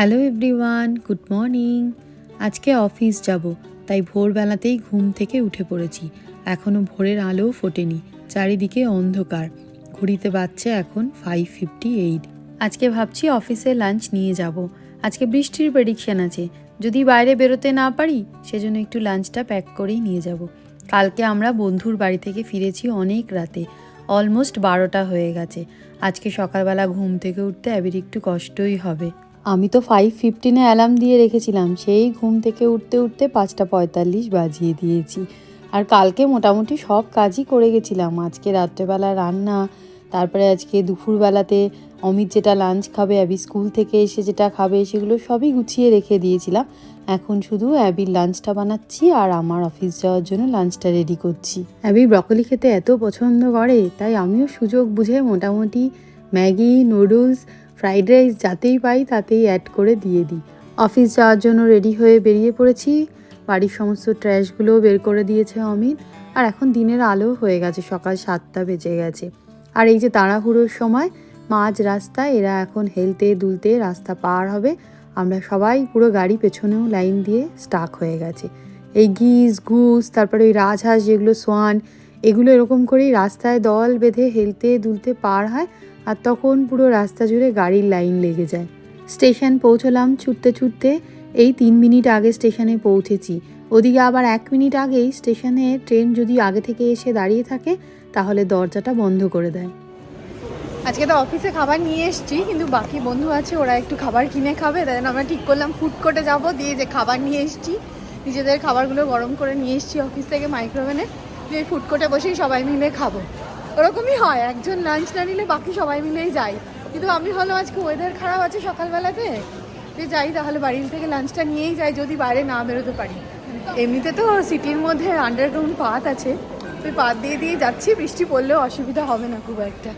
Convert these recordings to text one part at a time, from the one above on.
Hello everyone, good morning. আজকে office যাব, তাই ভোরবেলাতেই ঘুম থেকে উঠে পড়েছি। এখনও ভোরের আলো ফোটেনি, চারিদিকে অন্ধকার। ঘড়িতে বাজছে এখন ফাইভ ফিফটি এইট আজকে ভাবছি অফিসে লাঞ্চ নিয়ে যাব। আজকে বৃষ্টির প্রেডিকশন আছে, যদি বাইরে বেরোতে না পারি, সেজন্য একটু লাঞ্চটা প্যাক করেই নিয়ে যাব। কালকে আমরা বন্ধুর বাড়ি থেকে ফিরেছি অনেক রাতে অলমোস্ট বারোটা হয়ে গেছে। আজকে সকালবেলা ঘুম থেকে উঠতে অ্যাবির একটু কষ্টই হবে। আমি তো ফাইভ ফিফটিনে অ্যালার্ম দিয়ে রেখেছিলাম। সেই ঘুম থেকে উঠতে উঠতে পাঁচটা পঁয়তাল্লিশ বাজিয়ে দিয়েছি। আর কালকে মোটামুটি সব কাজই করে গেছিলাম। আজকে রাত্রেবেলা রান্না, তারপরে আজকে দুপুরবেলাতে অমিত যেটা লাঞ্চ খাবে, অ্যাবি স্কুল থেকে এসে যেটা খাবে, সেগুলো সবই গুছিয়ে রেখে দিয়েছিলাম। এখন শুধু অ্যাবির লাঞ্চটা বানাচ্ছি আর আমার অফিস যাওয়ার জন্য লাঞ্চটা রেডি করছি। অ্যাবি ব্রকলি খেতে এত পছন্দ করে, তাই আমিও সুযোগ বুঝে মোটামুটি ম্যাগি নুডলস ফ্রাইড রাইস যাতেই পাই তাতেই অ্যাড করে দিয়ে দিই। অফিস যাওয়ার জন্য রেডি হয়ে বেরিয়ে পড়েছি। বাড়ির সমস্ত ট্র্যাশগুলো বের করে দিয়েছে অমিত। আর এখন দিনের আলো হয়ে গেছে, সকাল সাতটা বেজে গেছে। আর এই যে তাড়াহুড়োর সময়, মাঝ রাস্তায় এরা এখন হেলতে দুলতে রাস্তা পার হবে। আমরা সবাই পুরো গাড়ি পেছনেও লাইন দিয়ে স্টাক হয়ে গেছে। এই গিস ঘুষ তারপরে ওই রাজহাঁস যেগুলো সোয়ান এগুলো এরকম করেই রাস্তায় দল বেঁধে হেলতে দুলতে পার হয় আর তখন পুরো রাস্তা জুড়ে গাড়ির লাইন লেগে যায়। স্টেশন পৌঁছলাম ছুটতে ছুটতে, এই তিন মিনিট আগে স্টেশনে পৌঁছেছি। ওদিকে আবার এক মিনিট আগেই স্টেশনে ট্রেন যদি আগে থেকে এসে দাঁড়িয়ে থাকে, তাহলে দরজাটা বন্ধ করে দেয়। আজকে তো অফিসে খাবার নিয়ে এসেছি, কিন্তু বাকি বন্ধু আছে, ওরা একটু খাবার কিনে খাবে, তাই আমরা ঠিক করলাম ফুড কোর্টে যাব, দিয়ে যে খাবার নিয়ে এসেছি, নিজেদের খাবারগুলো গরম করে নিয়ে এসেছি অফিস থেকে মাইক্রোওভেনে দিয়ে ফুড কোর্টে বসেই সবাই মিলে খাব। ওরকমই হয়, একজন লাঞ্চ না নিলে বাকি সবাই মিলেই যাই কিন্তু আমি হলো আজকে ওয়েদার খারাপ আছে সকালবেলাতে, যে যাই তাহলে বাড়ি থেকে লাঞ্চটা নিয়েই যাই, যদি বাইরে না বেরোতে পারি। এমনিতে তো সিটির মধ্যে আন্ডারগ্রাউন্ড পাত আছে, ওই পাত দিয়ে দিয়ে যাচ্ছি, বৃষ্টি পড়লেও অসুবিধা হবে না খুব একটা।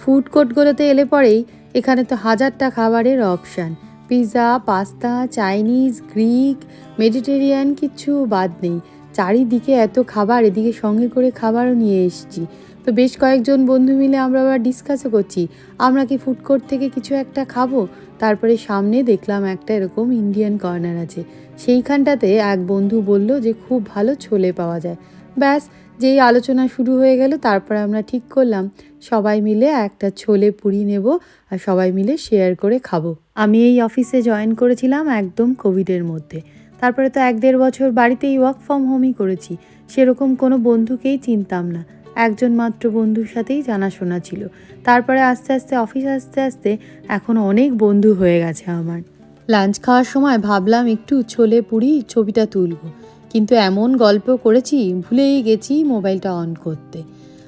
ফুড কোর্টগুলোতে এলে পরেই এখানে তো হাজারটা খাবারের option pizza pasta Chinese Greek Mediterranean কিচ্ছু বাদ নেই। চারিদিকে এত খাবার, এদিকে সঙ্গে করে খাবারও নিয়ে এসেছি। তো বেশ কয়েকজন বন্ধু মিলে আমরা আবার ডিসকাসও করছি। আমরা কি ফুড কোর্ট থেকে কিছু একটা খাব? তারপরে সামনে দেখলাম একটা এরকম ইন্ডিয়ান কর্নার আছে। সেইখানটাতে এক বন্ধু বলল যে খুব ভালো ছোলে পাওয়া যায়। ব্যাস, যেই আলোচনা শুরু হয়ে গেল, তারপরে আমরা ঠিক করলাম। সবাই মিলে একটা ছোলে পুরি নেব আর সবাই মিলে শেয়ার করে খাব। আমি এই অফিসে জয়েন করেছিলাম একদম কোভিডের মধ্যে। তারপরে তো এক দেড় বছর বাড়িতেই ওয়ার্ক ফ্রম হোমই করেছি। সেরকম কোনো বন্ধুকেই চিনতাম না। একজন মাত্র বন্ধুর সাথেই জানাশোনা ছিল। তারপরে আস্তে আস্তে অফিস আস্তে আস্তে এখন অনেক বন্ধু হয়ে গেছে আমার। লাঞ্চ খাওয়ার সময় ভাবলাম একটু ছোলে পুরি, ছবিটা তুলব। কিন্তু এমন গল্প করেছি, ভুলেই গেছি মোবাইলটা অন করতে।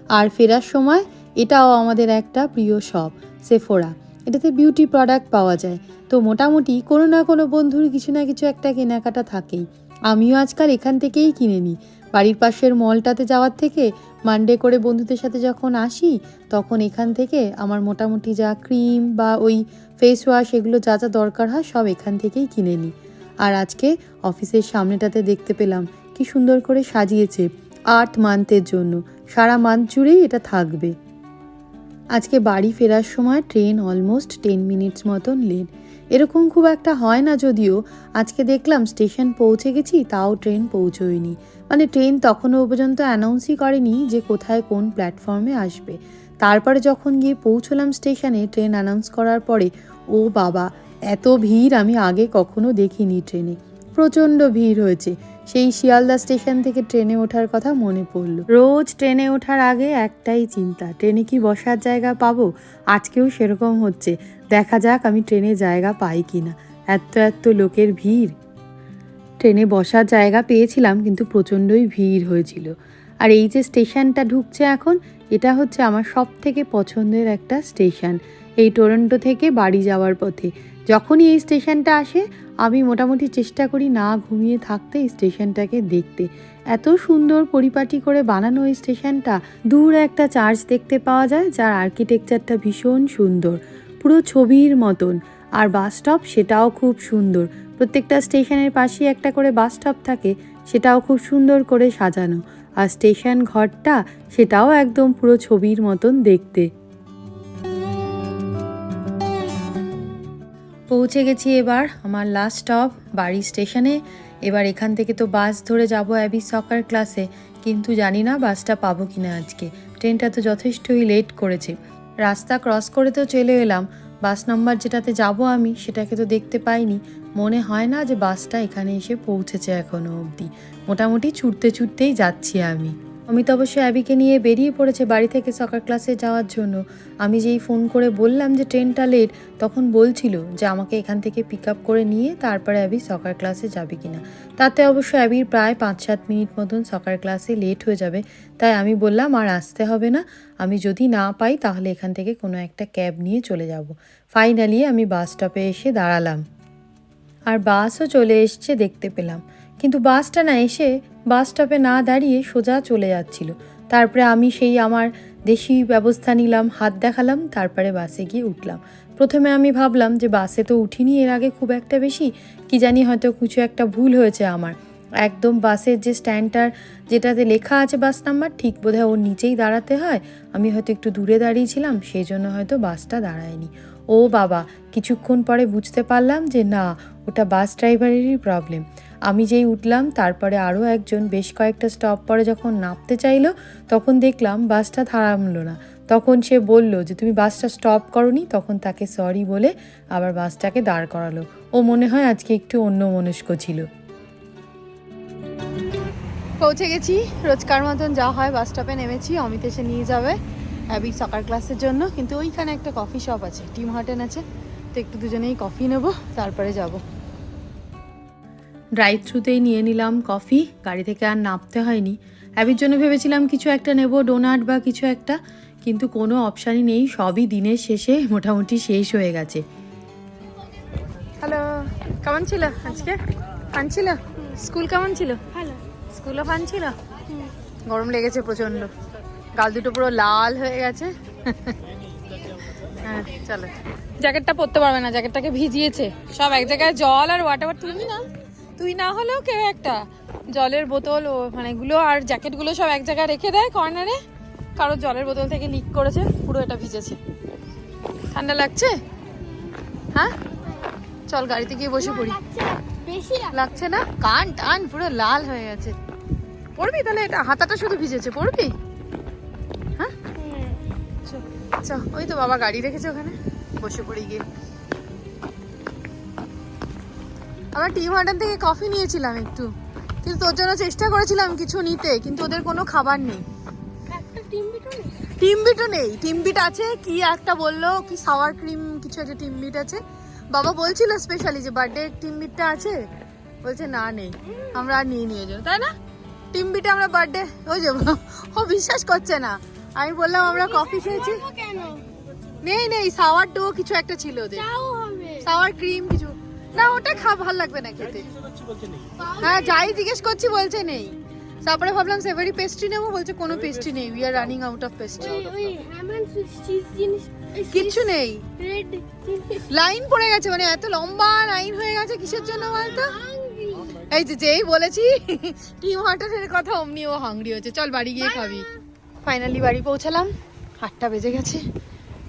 আর ফেরার সময় এটাও আমাদের একটা প্রিয় শপ সেফোরা এটাতে বিউটি প্রোডাক্ট পাওয়া যায়। তো মোটামুটি কোনো না কোনো বন্ধুর কিছু না কিছু একটা কেনাকাটা থাকেই। আমিও আজকাল এখান থেকেই কিনে নিই। বাড়ির পাশের মলটাতে যাওয়ার থেকে মানডে করে বন্ধুদের সাথে যখন আসি, তখন এখান থেকে আমার মোটামুটি যা ক্রিম বা ওই ফেস ওয়াশ এগুলো যা যা দরকার হয় সব এখান থেকেই কিনে নিই। আর আজকে অফিসের সামনেটাতে দেখতে পেলাম কি সুন্দর করে সাজিয়েছে আর্ট মান্থের জন্য। সারা মান্থ জুড়েই এটা থাকবে। আজকে বাড়ি ফেরার সময় ট্রেন অলমোস্ট টেন মিনিটস মতন লেট এরকম খুব একটা হয় না যদিও, আজকে দেখলাম স্টেশন পৌঁছে গেছি, তাও ট্রেন পৌঁছোয়নি। মানে ট্রেন তখনও পর্যন্ত অ্যানাউন্সই করেনি যে কোথায় কোন প্ল্যাটফর্মে আসবে। তারপরে যখন গিয়ে পৌঁছলাম স্টেশনে, ট্রেন অ্যানাউন্স করার পরে, ও বাবা, এত ভিড় আমি আগে কখনো দেখিনি ট্রেনে। প্রচণ্ড ভিড় হয়েছে। সেই শিয়ালদা স্টেশন থেকে ট্রেনে ওঠার কথা মনে পড়ল। রোজ ট্রেনে ওঠার আগে একটাই চিন্তা, ট্রেনে কি বসার জায়গা পাবো? আজকেও সেরকম হচ্ছে। দেখা যাক আমি ট্রেনে জায়গা পাই কি না এত এত লোকের ভিড়। ট্রেনে বসার জায়গা পেয়েছিলাম কিন্তু প্রচণ্ডই ভিড় হয়েছিল। আর এই যে স্টেশনটা ঢুকছে এখন, এটা হচ্ছে আমার সব থেকে পছন্দের একটা স্টেশন। এই টরন্টো থেকে বাড়ি যাওয়ার পথে। যখনই এই স্টেশনটা আসে, আমি মোটামুটি চেষ্টা করি না ঘুমিয়ে থাকতে এই স্টেশনটাকে দেখতে। এত সুন্দর পরিপাটি করে বানানো এই স্টেশনটা, দূর একটা চার্চ দেখতে পাওয়া যায়, যার আর্কিটেকচারটা ভীষণ সুন্দর, পুরো ছবির মতন। আর বাস স্টপ সেটাও খুব সুন্দর। প্রত্যেকটা স্টেশনের পাশেই একটা করে বাস স্টপ থাকে, সেটাও খুব সুন্দর করে সাজানো। আর স্টেশন ঘরটা, সেটাও একদম পুরো ছবির মতন দেখতে। পৌঁছে গেছি এবার, আমার লাস্ট স্টপ বাড়ি স্টেশনে এবার এখান থেকে তো বাস ধরে যাব অ্যাবি সকার ক্লাসে কিন্তু জানি না বাসটা পাবো কি না আজকে। ট্রেনটা তো যথেষ্টই লেট করেছে। রাস্তা ক্রস করে তো চলে এলাম। বাস নাম্বার যেটাতে যাব আমি, সেটাকে তো দেখতে পাইনি। মনে হয় না যে বাসটা এখানে এসে পৌঁছেছে এখনও অবধি। মোটামুটি ছুটতে ছুটতেই যাচ্ছি আমি। অমিত অবশ্য অ্যাবিকে নিয়ে বেরিয়ে পড়েছে বাড়ি থেকে সকার ক্লাসে যাওয়ার জন্য। আমি যেই ফোন করে বললাম যে ট্রেনটা লেট, তখন বলছিল যে আমাকে এখান থেকে পিক আপ করে নিয়ে তারপরে অ্যাবি সকার ক্লাসে যাবে কিনা। তাতে অবশ্য অ্যাবির প্রায় পাঁচ সাত মিনিট মতন সকার ক্লাসে লেট হয়ে যাবে। তাই আমি বললাম, আর আসতে হবে না। আমি যদি না পাই, তাহলে এখান থেকে কোনো একটা ক্যাব নিয়ে চলে যাব। ফাইনালি আমি বাস স্টপে এসে দাঁড়ালাম। আর বাসও চলে এসছে দেখতে পেলাম। কিন্তু বাসটা না এসে বাস স্টপে না দাঁড়িয়ে সোজা চলে যাচ্ছিল। তারপরে আমি সেই আমার দেশি ব্যবস্থা নিলাম, হাত দেখালাম, তারপরে বাসে গিয়ে উঠলাম। প্রথমে আমি ভাবলাম যে বাসে তো উঠিনি, এর আগে খুব একটা বেশি, কি জানি হয়তো কিছু একটা ভুল হয়েছে আমার। একদম বাসের যে স্ট্যান্ডটার যেটাতে লেখা আছে বাস নাম্বার, ঠিক বোধহয় ওর নিচেই দাঁড়াতে হয়। আমি হয়তো একটু দূরে দাঁড়িয়েছিলাম, সেই জন্য হয়তো বাসটা দাঁড়ায়নি। ও বাবা, কিছুক্ষণ পরে বুঝতে পারলাম যে না ওটা বাস ড্রাইভারেরই প্রবলেম আমি যেই উঠলাম, তারপরে আরও একজন বেশ কয়েকটা স্টপ পরে যখন নামতে চাইলো, তখন দেখলাম বাসটা থামলো না। তখন সে বলল যে, তুমি বাসটা স্টপ করনি? তখন তাকে সরি বলে আবার বাসটাকে দাঁড় করালো। ও মনে হয় আজকে একটু অন্য মনস্ক ছিল। পৌঁছে গেছি। রোজকার মতন যা হয়, বাস স্টপে নেমেছি। অমিত এসে নিয়ে যাবে। অ্যাবি সকার ক্লাসের জন্য। কিন্তু ওইখানে একটা কফি শপ আছে টিম হার্টেন আছে। তো একটু দুজনেই কফি নেব তারপরে যাব। ড্রাইভ থ্রুতেই নিয়ে নিলাম কফি গাড়ি থেকে আর নামতে হয়নি। অ্যাবির জন্য ভেবেছিলাম কিছু একটা নেব ডোনাট বা কিছু একটা কিন্তু কোনো অপশানই নেই সবই দিনের শেষে মোটামুটি শেষ হয়ে গেছে। হ্যালো কেমন ছিল আজকে? ফান ছিল? স্কুল কেমন ছিল? ভালো। স্কুলও ফান ছিল? গরম লেগেছে প্রচণ্ড। গাল দুটো পুরো লাল হয়ে গেছে। হ্যাঁ চলো। জ্যাকেটটা পরতে পারবে না জ্যাকেটটাকে ভিজিয়েছে। সব এক জায়গায় জল আর ওয়াটার তুই না তুই না হলেও কেউ একটা। জলের বোতল ও মানে এগুলো আর জ্যাকেটগুলো সব এক জায়গায় রেখে দেয় কর্নারে। কারও জলের বোতল থেকে লিক করেছে পুরো এটা ভিজেছে। ঠান্ডা লাগছে? হ্যাঁ? চল গাড়িতে গিয়ে বসে পড়ি। লাগছে না, বেশি লাগছে। লাগছে না? কান টান পুরো লাল হয়ে গেছে। পড়বি তাহলে এটা? হাতাটা শুধু ভিজেছে পড়বি? চ ওই তো বাবা গাড়ি রেখেছে ওখানে বসে পড়ি গিয়ে। আমরা টিম হার্টন থেকে কফি নিয়েছিলাম একটু। কিন্তু তোর জন্য চেষ্টা করেছিলাম কিছু নিতে কিন্তু ওদের কোনো খাবার নেই। একটা টিম নেই? টিম বিটও নেই। টিম আছে কি একটা বলল কি সাওয়ার ক্রিম কিছু একটা টিম বিট আছে। বাবা বলছিল স্পেশালি যে বার্থডে টিম বিটটা আছে। বলছে না নেই। আমরা আর নিয়ে নিয়ে যাব। তাই না? টিম বিটে আমরা বার্থডে ওই যাব ও বিশ্বাস করছে না। আমি বললাম আমরা কফি খেয়েছি। নেই নেই সাওয়ার ডো কিছু একটা ছিল ওদের। সাওয়ার ক্রিম কিছু। না ওটা খা ভালো লাগবে না খেতে। হ্যাঁ যাই জিজ্ঞেস করছি বলছে নেই। তারপরে ভাবলাম সেভারি পেস্ট্রি নেব? বলছে কোনো পেস্ট্রি নেই। We are running out of pastry কিচ্ছু নেই। লাইন পড়ে গেছে মানে এত লম্বা লাইন হয়ে গেছে কিসের জন্য বলতো? এই যে যেই বলেছি টিম হার্টারের কথা অমনি ও হাংরি হচ্ছে চল বাড়ি গিয়ে খাবি। ফাইনালি বাড়ি পৌঁছালাম। আটটা বেজে গেছে।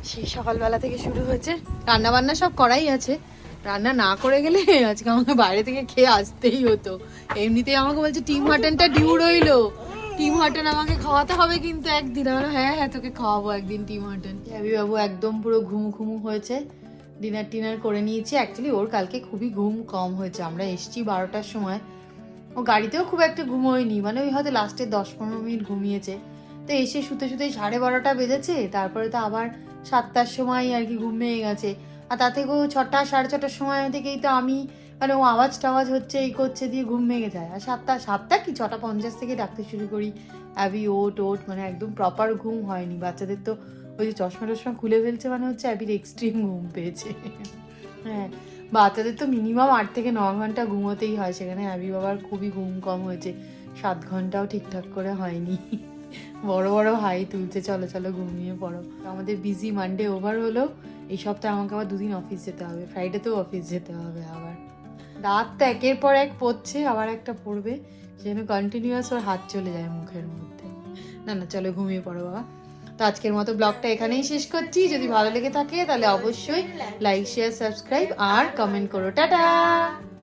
সেই সকালবেলা থেকে শুরু হয়েছে। রান্না বান্না সব করাই আছে। রান্না না করে গেলে আজকে আমাকে বাইরে থেকে খেয়ে আসতেই হতো। এমনিতেই আমাকে বলছে, টিম হাটনটা ডিউ রইল। টিম হাটন আমাকে খাওয়াতে হবে কিন্তু একদিন। আমরা হ্যাঁ হ্যাঁ তোকে খাওয়াবো একদিন টিম হাটন। অ্যাবি বাবু একদম পুরো ঘুম ঘুমু হয়েছে। ডিনার টিনার করে নিয়েছি। অ্যাকচুয়ালি ওর কালকে খুবই ঘুম কম হয়েছে। আমরা এসছি বারোটার সময়। ও গাড়িতেও খুব একটা ঘুমোয়নি। মানে ওই হয়তো লাস্টে দশ পনেরো মিনিট ঘুমিয়েছে। তো এসে শুতে শুতে সাড়ে বারোটা বেজেছে, তারপরে তো আবার সাতটার সময় আর কি ঘুম ভেঙে গেছে। আর তাতে ও ছটা, সাড়ে ছটার সময় থেকেই তো আমি মানে ও আওয়াজ টাওয়াজ হচ্ছে, এই করছে দিয়ে ঘুম ভেঙে যায়। আর সাতটা সাতটা কি? ছটা পঞ্চাশ থেকে ডাকতে শুরু করি। অ্যাবি ওট ওট মানে একদম প্রপার ঘুম হয়নি। বাচ্চাদের তো ওই যে চশমা টশমা খুলে ফেলছে মানে হচ্ছে অ্যাবির এক্সট্রিম ঘুম পেয়েছে। হ্যাঁ বাচ্চাদের তো মিনিমাম আট থেকে ন ঘণ্টা ঘুমোতেই হয়। সেখানে অ্যাবি বাবার খুবই ঘুম কম হয়েছে। সাত ঘন্টাও ঠিকঠাক করে হয়নি। বড় বড় হাই তুলছে চলো চলো ঘুমিয়ে পড়ো। আমাদের বিজি মানডে ওভার হলো এই সপ্তাহে আমাকে আবার দুদিন অফিস যেতে হবে ফ্রাইডেতেও অফিস যেতে হবে আবার। দাঁত তো একের পর এক পড়ছে আবার একটা পড়বে যেন কন্টিনিউয়াস ওর হাত চলে যায় মুখের মধ্যে। না না চলো ঘুমিয়ে পড়ো বাবা। তো আজকের মতো ব্লগটা এখানেই শেষ করছি। যদি ভালো লেগে থাকে তাহলে অবশ্যই লাইক শেয়ার সাবস্ক্রাইব আর কমেন্ট করো। টাটা!